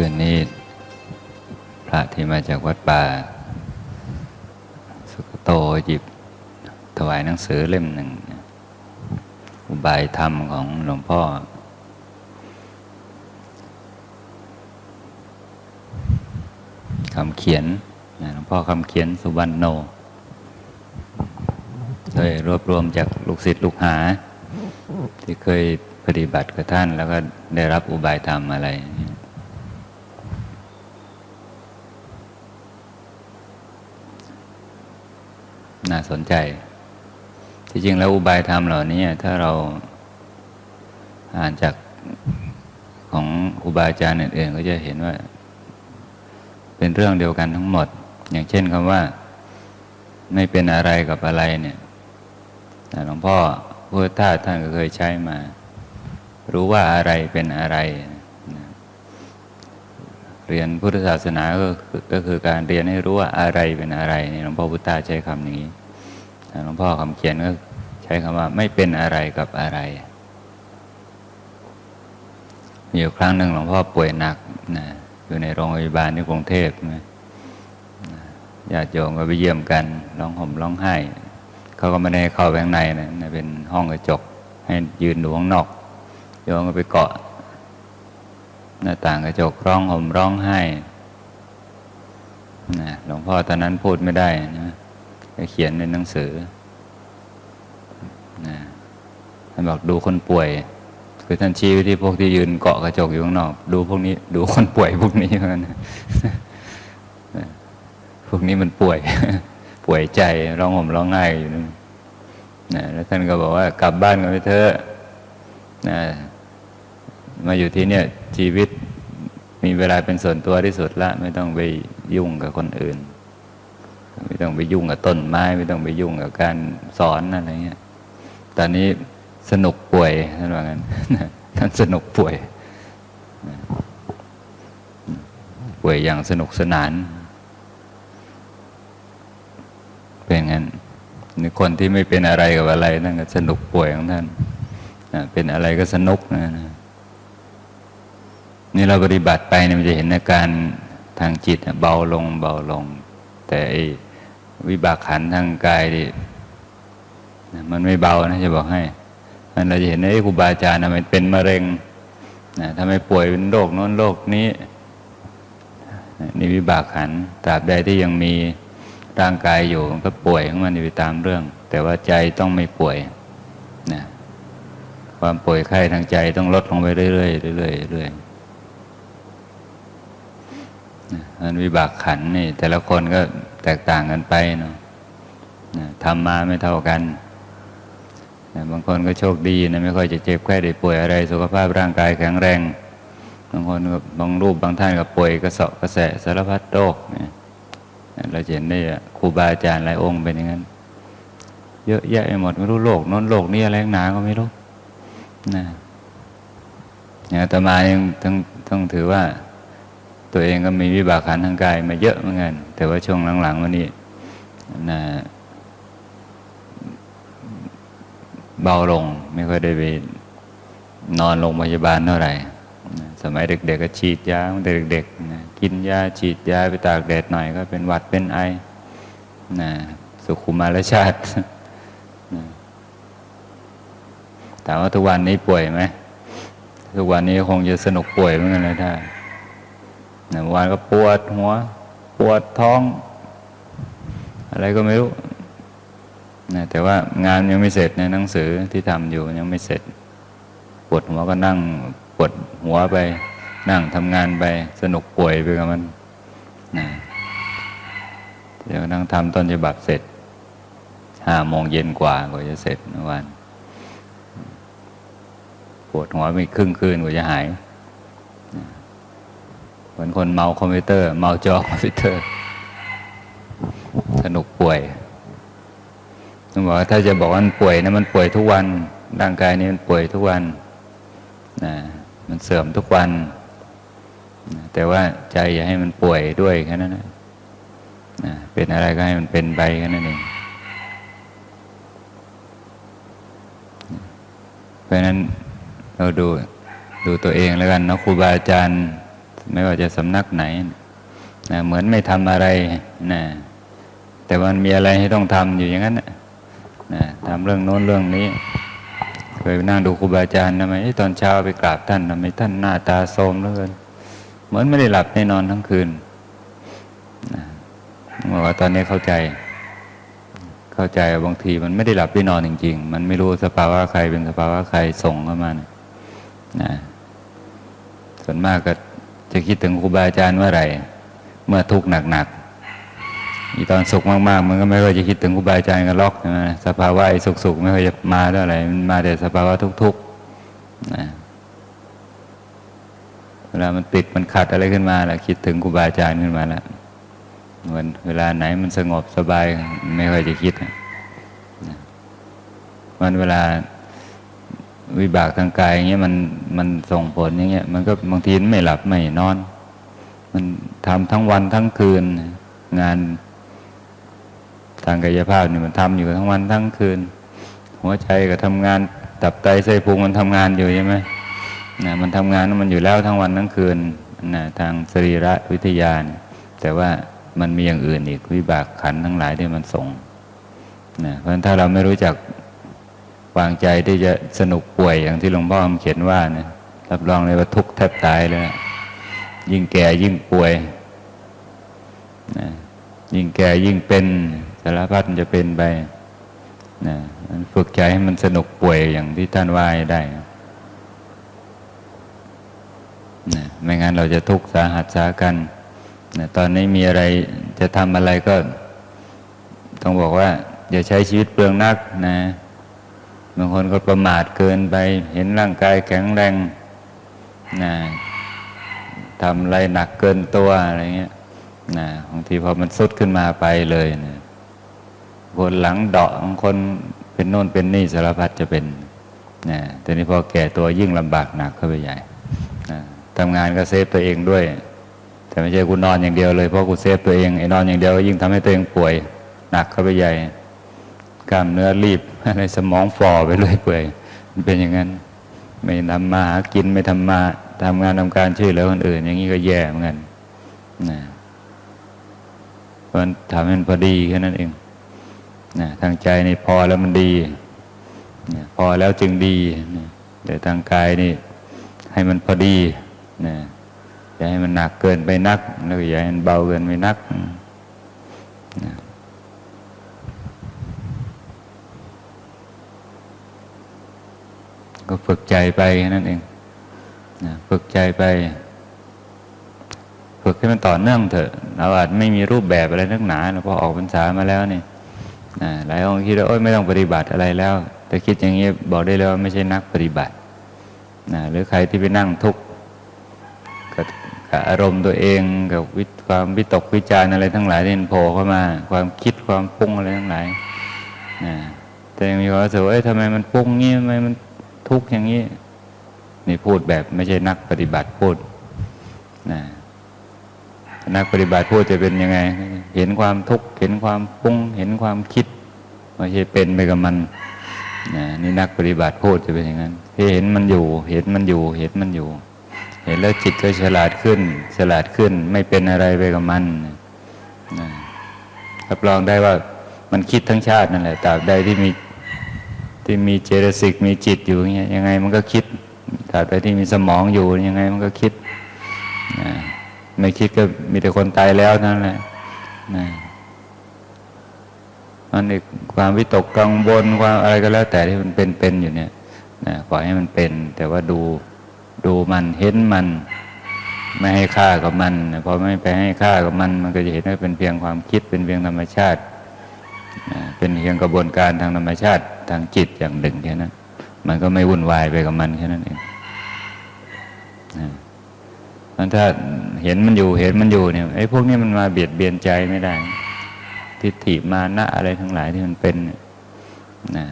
คืนนี้ พระที่มาจากวัดป่า สุกโตหยิบ ถวายหนังสือเล่มหนึ่ง อุบายธรรมของหลวงพ่อ คำเขียนหลวงพ่อคำเขียนสุวรรณโนโดยรวบรวมจากลูกศิษย์ลูกหา ที่เคยปฏิบัติกับท่านแล้วก็ได้รับอุบายธรรมอะไรน่ น่าสนใจ ที่จริงแล้วอุบายธรรมเหล่านี้ถ้าเราอ่านจากของครูบาอาจารย์อื่นๆก็จะเห็นว่า เป็นเรื่องเดียวกันทั้งหมด อย่างเช่นคำว่า ไม่เป็นอะไรกับอะไรเนี่ยหลวงพ่อพุทธทาสท่านก็เคยใช้มา รู้ว่าอะไรเป็นอะไร เรียนพุทธศาสนาก็คือก็คือการเรียนให้รู้ว่าอะไรเป็นอะไรนี่หลวงพ่อพุทธาใช้คำนี้หลวงพ่อคำเขียนก็ใช้คำว่าไม่เป็นอะไรกับอะไรมีอยู่ครั้งหนึ่งหลวงพ่อป่วยหนักนะอยู่ในโรงพยาบาลที่กรุงเทพนะญาติโยมก็ไปเยี่ยมกันร้องห่มร้องไห้เขาก็ไม่ได้เข้าไปข้างในนะนะเป็นห้องกระจก ให้ยืนดูข้างนอกโยมก็ไปเกาะ หน้าต่างกระจกร้องห่มร้องไห้นะหลวงพ่อตอนนั้นพูดไม่ได้นะก็เขียนในหนังสือนะท่านบอกดูคนป่วย คือท่านชี้ไปที่พวกที่ยืนเกาะกระจกอยู่ข้างนอก ดูพวกนี้ ดูคนป่วยพวกนี้มือนกันพวกนี้มันป่วย ป่วยใจร้องห่มร้องไห้อยู่นะแล้วท่านก็บอกว่ากลับบ้านกันไปเถอะนะ มาอยู่ที่เนี่ยชีวิตมีเวลาเป็นส่วนตัวที่สุดละ ไม่ต้องไปยุ่งกับคนอื่น ไม่ต้องไปยุ่งกับต้นไม้ ไม่ต้องไปยุ่งกับการสอนอะไรเงี้ยตอนนี้สนุกป่วยท่านว่างั้นท่านสนุกป่วย ป่วยอย่างสนุกสนาน เป็นงั้นนี่คนที่ไม่เป็นอะไรกับอะไรนั่นก็สนุกป่วยของท่านเป็นอะไรก็สนุกนะ นี่เราปฏิบัติไปเนี่ยมันจะเห็นอาการทางจิตเบาลงเบาลง แต่วิบากขันทางกายดิมันไม่เบานะจะบอกให้มันเราจะเห็นไอ้ครูบาอาจารย์มันเป็นมะเร็งนะถ้าไม่ป่วยเป็นโรคโน้นโรคนี้นี่วิบากขันตราบใดที่ยังมีร่างกายอยู่มันก็ป่วยของมันอยู่ตามเรื่อง แต่ว่าใจต้องไม่ป่วยนะความป่วยไข้ทางใจต้องลดลงไปเรื่อยๆเรื่อยๆเรื่อยๆ มันวิบากขันนี่ แต่ละคนก็แตกต่างกันไปเนาะทำมาไม่เท่ากันบางคนก็โชคดีนะไม่ค่อยจะเจ็บแค่ได้ป่วยอะไร สุขภาพร่างกายแข็งแรง บางคนก็บางรูปบางท่านก็ป่วยกระเสาะกระแสสารพัดโรคเนี่เราเห็นได้ครูบาอาจารย์หลายองค์เป็นอย่างนั้น เยอะแยะไปหมดไม่รู้โรคน้นโรคนี้อะไรหนาก็ไม่รู้นะอย่างอาตมายังต้องต้องถือว่า ตัวเองก็มีวิบากขันทางกายมาเยอะเหมือนกัน แต่ว่าช่วงหลังๆวันนี้นะเบาลง ไม่ค่อยได้ไปนอนโรงพยาบาลเท่าไหร่ สมัยเด็กๆก็ฉีดยาตั้งแต่เด็กๆนะกินยาฉีดยาไปตากแดดหน่อยก็เป็นหวัดเป็นไอนะสุขุมารชาตินะถามว่าทุกวันนี้ป่วยไหมทุกวันนี้คงจะสนุกป่วยเหมือนกันเลยถ้า วานก็ปวดหัว ปวดท้อง อะไรก็ไม่รู้นะแต่ว่างานยังไม่เสร็จในหนังสือที่ทำอยู่ยังไม่เสร็จ ปวดหัวก็นั่งปวดหัวไป นั่งทำงานไปสนุกป่วยไปกับมันนะเดี๋ยวนั่งทำต้นฉบับเสร็จห้าโมงเย็นกว่ากว่าจะเสร็จเมื่อวานปวดหัวไปครึ่งคืนกว่าจะหาย เหมือนคนเมาคอมพิวเตอร์ เมาจอคอมพิวเตอร์ สนุกป่วยต้องบอกว่าถ้าจะบอกว่ามันป่วยนะมันป่วยทุกวัน ร่างกายนี้มันป่วยทุกวันนะมันเสื่อมทุกวัน แต่ว่าใจอย่าให้มันป่วยด้วยแค่นั้นนะนะเป็นอะไรก็ให้มันเป็นไปแค่นั้นเองเพราะนั้นเราดูดูตัวเองแล้วกันนะครูบาอาจารย์ ไม่ว่าจะสำนักไหนนะเหมือนไม่ทำอะไรนะแต่มันมีอะไรให้ต้องทำอยู่อย่างนั้นนะทำเรื่องโน้นเรื่องนี้ เคยนั่งดูครูบาอาจารย์ทำไมตอนเช้าไปกราบท่านทำไมท่านหน้าตาโทรมเหลือเกินเหมือนไม่ได้หลับได้นอนทั้งคืนบอกว่าตอนนี้เข้าใจ เข้าใจบางทีมันไม่ได้หลับได้นอนจริง ๆ มันไม่รู้สภาวะใครเป็นสภาวะใครส่งเข้ามานะส่วนมากก็ จะคิดถึงครูบาอาจารย์เมื่อไหร่ เมื่อทุกข์หนักๆอีตอนสุขมากๆ มันก็ไม่ค่อยจะคิดถึงครูบาอาจารย์กันล็อกใช่ไหมสภาวะไอ้สุขๆไม่ค่อยจะมาเท่าไหร่มันมาแต่สภาวะทุกข์นะเวลามันติดมันขัดอะไรขึ้นมาแหละคิดถึงครูบาอาจารย์ขึ้นมาแล้วเหมือนเวลาไหนมันสงบสบายไม่ค่อยจะคิดมันเวลา วิบากทางกายอย่างเงี้ยมันมันส่งผลอย่างเงี้ยมันก็บางทีไม่หลับไม่นอน มันทำทั้งวันทั้งคืน งานทางกายภาพเนี่ยมันทำอยู่ทั้งวันทั้งคืน หัวใจก็ทำงานตับไตไส้พุงมันทำงานอยู่ใช่ไหมนะมันทำงานมันอยู่แล้วทั้งวันทั้งคืนนะทางสรีระวิทยาแต่ว่ามันมีอย่างอื่นอีกวิบากขันทั้งหลายที่มันส่งนะเพราะฉะนั้นถ้าเราไม่รู้จัก วางใจที่จะสนุกป่วยอย่างที่หลวงพ่อเขียนว่านะรับรองเลยว่าทุกข์แทบตายเลยนะยิ่งแก่ยิ่งป่วยนะยิ่งแก่ยิ่งเป็นสารพัดจะเป็นไปนะมันฝึกใจให้มันสนุกป่วยอย่างที่ท่านว่าได้นะไม่งั้นเราจะทุกข์สาหัสสากันนะตอนนี้มีอะไรจะทำอะไรก็ ต้องบอกว่า อย่าใช้ชีวิตเปลืองนักนะ บางคนก็ประมาทเกินไป เห็นร่างกายแข็งแรงนะทำอะไรหนักเกินตัวอะไรเงี้ยนะบางทีพอมันสุดขึ้นมาไปเลยนะคนหลังเดาะบางคนเป็นโน่นเป็นนี่สารพัดจะเป็นนะแต่นี้พอแก่ตัวยิ่งลำบากหนักเข้าไปใหญ่นะทำงานก็เซฟตัวเองด้วย แต่ไม่ใช่กูนอนอย่างเดียวเลยเพราะกูเซฟตัวเองไอ้นอนอย่างเดียวยิ่งทำให้ตัวเองป่วยหนักเข้าไปใหญ่ กล้ามเนื้อรีบในสมองฝ่อไปเรื่อยเปื่อยมันเป็นอย่างนั้น ไม่ทำมาหากินไม่ทำมาทำงานทำการช่วยเหลือคนอื่น อย่างนี้ก็แย่เหมือนกันนะเพราะทำให้มันพอดีแค่นั้นเองนะทางใจนี่พอแล้วมันดีนะพอแล้วจึงดีนะแต่ทางกายนี่ให้มันพอดีนะอย่าให้มันหนักเกินไปนัก แล้วอย่าให้มันเบาเกินไปนักนะ ฝึกใจไปแค่นั้นเองนะฝึกใจไป ฝึกให้มันต่อเนื่องเถอะเราอาจไม่มีรูปแบบอะไรนักหนาเราพอออกพรรษามาแล้วนี่นะหลายองคนคิดว่าโอ๊ยไม่ต้องปฏิบัติอะไรแล้ว แต่คิดอย่างนี้บอกได้เลยว่าไม่ใช่นักปฏิบัตินะหรือใครที่ไปนั่งทุกข์กับอารมณ์ตัวเองกับวิความวิตกวิจารอะไรทั้งหลายที่มันโผล่เข้ามา ความคิดความปรุงอะไรทั้งหลายนะแต่ยังมีความรู้สึกว่าทำไมมันปรุงงี้ทำไมมัน ทุกข์อย่างนี้ นี่พูดแบบไม่ใช่นักปฏิบัติพูดนะนักปฏิบัติพูดจะเป็นยังไง เห็นความทุกข์เห็นความปรุงเห็นความคิดไม่ใช่เป็นไปกับมันนะนี่นักปฏิบัติพูดจะเป็นอย่างนั้นเห็นมันอยู่ เห็นมันอยู่ เห็นมันอยู่ เห็นแล้วจิตก็ฉลาดขึ้น ฉลาดขึ้น ไม่เป็นอะไรไปกับมันนะรับรองได้ว่ามันคิดทั้งชาตินั่นแหละตราบใดที่มี ที่มีเจตสิกมีจิตอยู่เงี้ยยังไงมันก็คิดตราบใดที่มีสมองอยู่ยังไงมันก็คิดนะไม่คิดก็มีแต่คนตายแล้วนั่นแหละนะมันอีกความวิตกกังวลความอะไรก็แล้ว แต่ที่มันเป็นเป็นอยู่เนี่ยนะปล่อยให้มันเป็น แต่ว่าดูดูมันเห็นมัน ไม่ให้ค่ากับมันพอไม่ไปให้ค่ากับมัน มันก็จะเห็นว่าเป็นเพียงความคิดเป็นเพียงธรรมชาติ เป็นเพียงกระบวนการทางธรรมชาติทางจิตอย่างหนึ่งแค่นั้น มันก็ไม่วุ่นวายไปกับมันแค่นั้นเองนะมันถ้าเห็นมันอยู่เห็นมันอยู่เนี่ยไอ้พวกนี้มันมาเบียดเบียนใจไม่ได้ ทิฏฐิมานะอะไรทั้งหลายที่มันเป็นนะ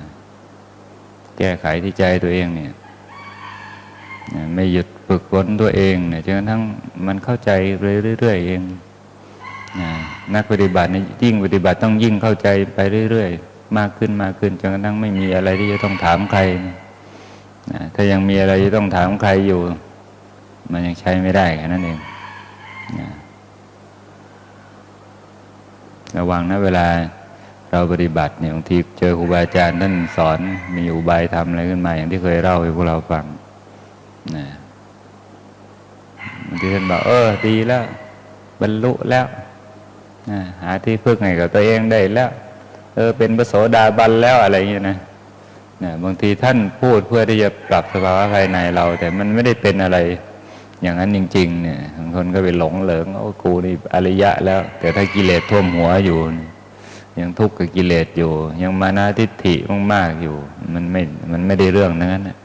แก้ไขที่ใจตัวเองเนี่ยไม่หยุดฝึกฝนตัวเองเนี่ยจนกระทั่งมันเข้าใจเรื่อยๆเอง นักปฏิบัติเนี่ยยิ่งปฏิบัติต้องยิ่งเข้าใจไปเรื่อยๆ มากขึ้นมากขึ้นจนกระทั่งไม่มีอะไรที่จะต้องถามใครนะถ้ายังมีอะไรที่ต้องถามใครอยู่ มันยังใช้ไม่ได้แค่นั้นเองนะระวังนะเวลาเราปฏิบัติเนี่ยบางทีเจอครูบาอาจารย์ท่านสอนมีอุบายทำอะไรขึ้นมา อย่างที่เคยเล่าให้พวกเราฟังนะบางทีท่านบอกเออดีแล้ว บรรลุแล้ว หาที่พึ่งให้กับตัวเองได้แล้วเออเป็นพระโสดาบันแล้วอะไรอย่างเงี้ยนะนะบางทีท่านพูดเพื่อที่จะปรับสภาวะภายในเรา แต่มันไม่ได้เป็นอะไร อย่างนั้นจริง ๆ เนี่ยบางคนก็ไปหลงเหลิงโอ้กูนี่อริยะแล้ว แต่ถ้ากิเลสท่วมหัวอยู่ ยังทุกข์กับกิเลสอยู่ ยังมานาทิฏฐิมากๆอยู่ มันไม่มันไม่ได้เรื่องนั้นนะ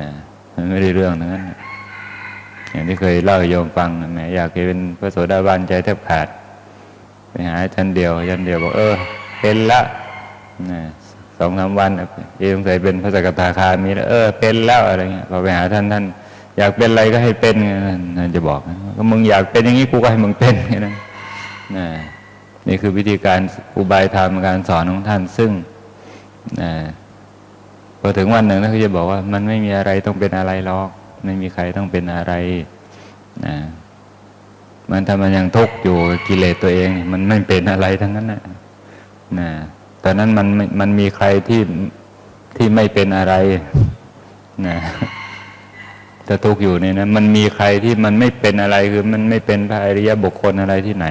นะมันไม่ได้เรื่องนั้นอย่างที่เคยเล่าโยมฟังแหมอยากจะเป็นพระโสดาบันใจแทบขาด ไปหาอาจันเดียวอาจันเดียวบอกเออเป็นละนะสองสามวันเอสงสัยเป็นพระสกทาคามีแล้วเออ เป็นแล้วอะไรเงี้ยพอไปหาท่านท่าน อยากเป็นอะไรก็ให้เป็นนั่นจะบอกก็มึงอยากเป็นอย่างนี้กูก็ให้มึงเป็นไงนะนะนี่คือวิธีการอุบายธรรมการสอนของท่านซึ่งพอถึงวันหนึ่งท่านก็จะบอกว่า มันไม่มีอะไรต้องเป็นอะไรหรอก ไม่มีใครต้องเป็นอะไรนะ มันถ้ามันยังทุกข์อยู่กิเลสตัวเอง มันไม่เป็นอะไรทั้งนั้นนะนะตอนนั้นมันมันมีใครที่ที่ไม่เป็นอะไรนะถ้าทุกข์อยู่เนี่ยนะมันมีใครที่มันไม่เป็นอะไรคือมันไม่เป็นพระอริยบุคคลอะไรที่ไหน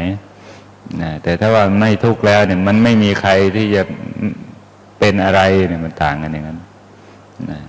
นะแต่ถ้าว่าไม่ทุกข์แล้วเนี่ย มันไม่มีใครที่จะเป็นอะไรเนี่ยมันต่างกันอย่างนั้นนะ